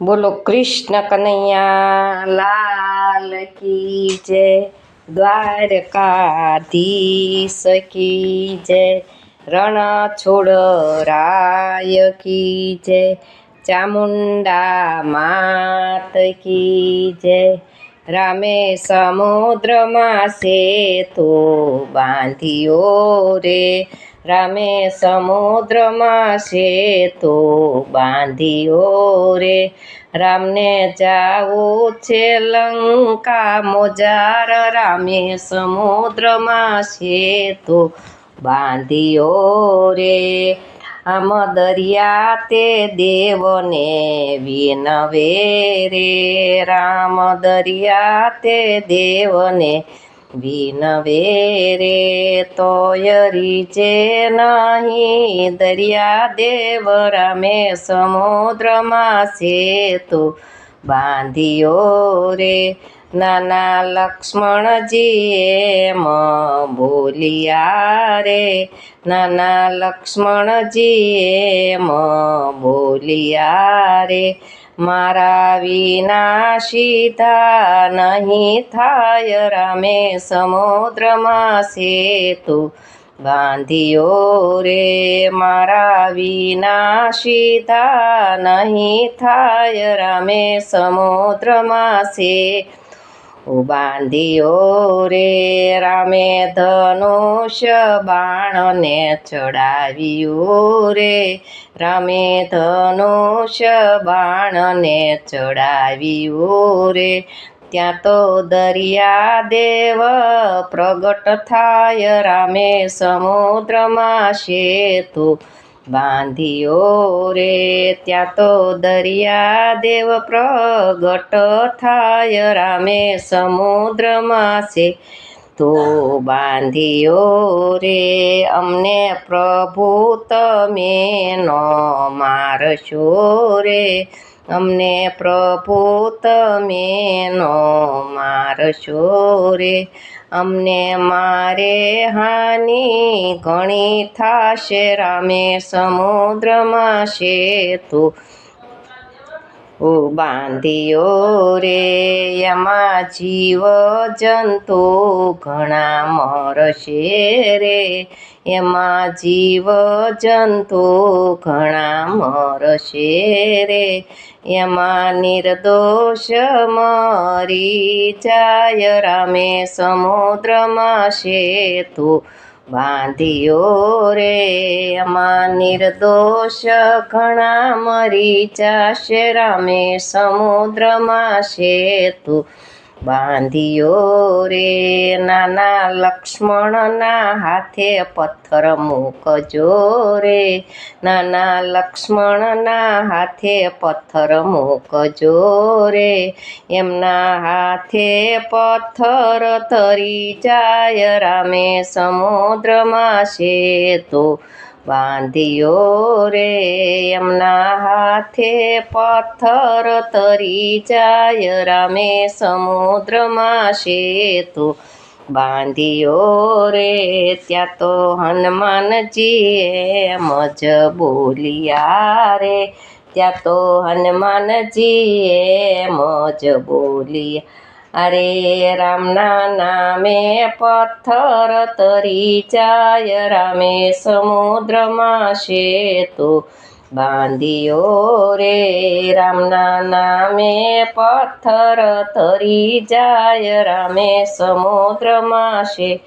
બોલો કૃષ્ણ કનૈયા, લાલ કી જય, દ્વારકાધીશ કી જય રણછોડ રાય કી જય ચામુંડા માત કી જય, રામે સમુદ્રમાં સેતુ બાંધ્યો રે રામે સમુદ્રમાં સેતુ બાંધ્યો રે. રામને જાવું છે લંકા મોજાર. રામે સમુદ્રમાં સેતુ બાંધ્યો રે. આમ દરિયા તે દેવને વિનવે રે. રામ દરિયા તે દેવને વિનવે રે તોયરી જે નહીં. દરિયા દેવ રામે સમુદ્રમાં સેતુ બાંધ્યો રે. નાના લક્ષ્મણજી એમ બોલિયા રે. નાના લક્ષ્મણજી એમ બોલિયા રે. મારા વિના સીધા નહીં થાય રામે સમુદ્રમાં સેતુ. બાંધ્યો રે, મારા વિના સીધા નહીં થાય રામે સમુદ્રમાં સે બાંધ્યો રે રામે ધનુષ બાણને ચડાવ્યું રે. રામે ધનુષ બાણને ચડાવ્યું રે. ત્યાં તો દરિયા દેવ પ્રગટ થાય, રામે સમુદ્રમાં સેતુ બાંધ્યો રે ત્યાં તો દરિયા દેવ પ્રગટ થાય રામે સમુદ્રમાં છે. તો બાંધ્યો રે અમને પ્રભુ તમે નો મારશો રે. અમને પ્રભુ તમે નો મારશો રે અમને મારે હાનિ ઘણી થાશે રામે સમુદ્રમાં સેતુ ઓ બાંધ્યો રે, એમાં જીવ જંતુ ઘણા મરશે રે. એમાં જીવ જંતુ ઘણા મરશે રે. એમાં નિર્દોષ મરી જાય, રામે સમુદ્રમાં સેતુ બાંધ્યો રે અમા નિર્દોષ ઘણા મરી જાશે. રામે સમુદ્રમાં સેતુ બાંધ્યો રે નાના લક્ષ્મણના હાથે પથ્થર મૂકજો રે. નાના લક્ષ્મણના હાથે પથ્થર મૂકજો રે. એમના હાથે પથ્થર તરી જાય રામે સમુદ્રમાં સેતુ બાંધ્યો રે એમના હાથે પથ્થર તરી જાય રામે સમુદ્રમાં સેતુ બાંધ્યો રે, ત્યાં તો હનુમાનજી એમ જ બોલિયા રે. ત્યાં તો હનુમાનજી એમ જ બોલિયા અરે રામના નામે પથ્થર તરી જાય, રામે સમુદ્રમાં સેતુ બાંધ્યો રે. રામના નામે પથ્થર તરી જાય, રામે સમુદ્રમાં છે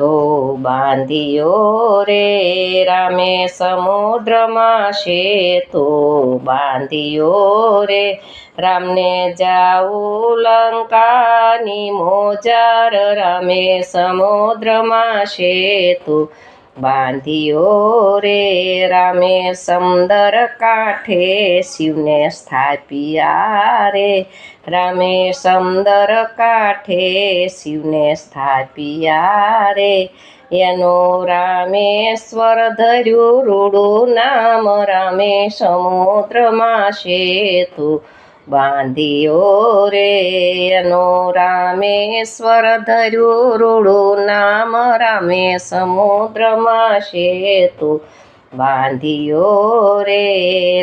તો બાંધ્યો રે રામે સમુદ્રમાં સેતુ. બાંધ્યો રે રામને જાઉં લંકાની મોજાર. રામે સમુદ્રમાં સેતુ. બાંધ્યો રે રામે સમદર કાંઠે શિવને સ્થાપ્યા રે. રામે સમદર કાંઠે શિવને સ્થાપ્યા રે. એનો રામેશ્વર ધર્યું રૂડું નામ. રામે સમુદ્રમાં સેતુ બાંધ્યો રે એનો રામેશ્વર ધર્યું રૂડું નામ રામે સમુદ્રમાં શેતુ બાંધ્યો રે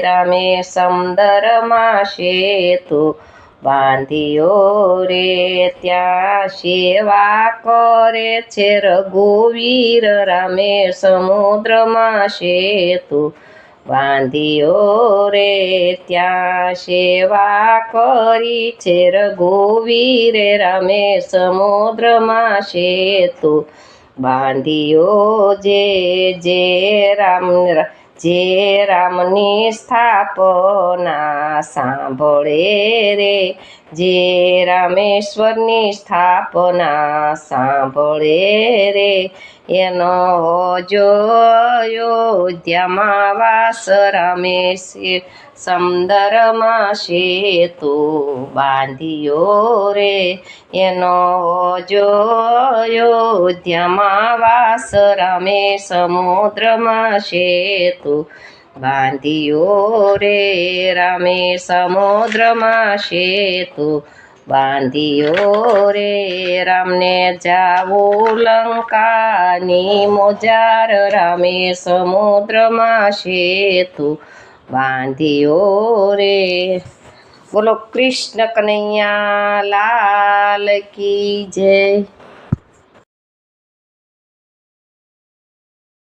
રામે સમંદરમાં શેતુ બાંધ્યો રે ત્યાં સેવા કરે છે રઘુવીર રામે સમુદ્રમાં સેતુ. બાંધ્યો રે, ત્યાં સેવા કરી છે રઘુવીરે, રામે સમુદ્રમાં સેતુ. બાંધ્યો જે જે રામ, જે રામની સ્થાપના સાંભળે રે જે રામેશ્વરની સ્થાપના સાંભળે રે, એનો જો અયોધ્યામાં વાસ રમેશ સમદરમાં સેતુ બાંધ્યો રે, એનો જો અયોધ્યામાં વાસ રામે સમુદ્રમાં સેતુ બાંધ્યો રે રામે સમુદ્રમાં સેતુ. બાંધ્યો રે રામને જાવો લંકાની મોજાર રામે સમુદ્રમાં સેતુ. બાંધ્યો રે બોલો કૃષ્ણ કનૈયા લાલ કી જય.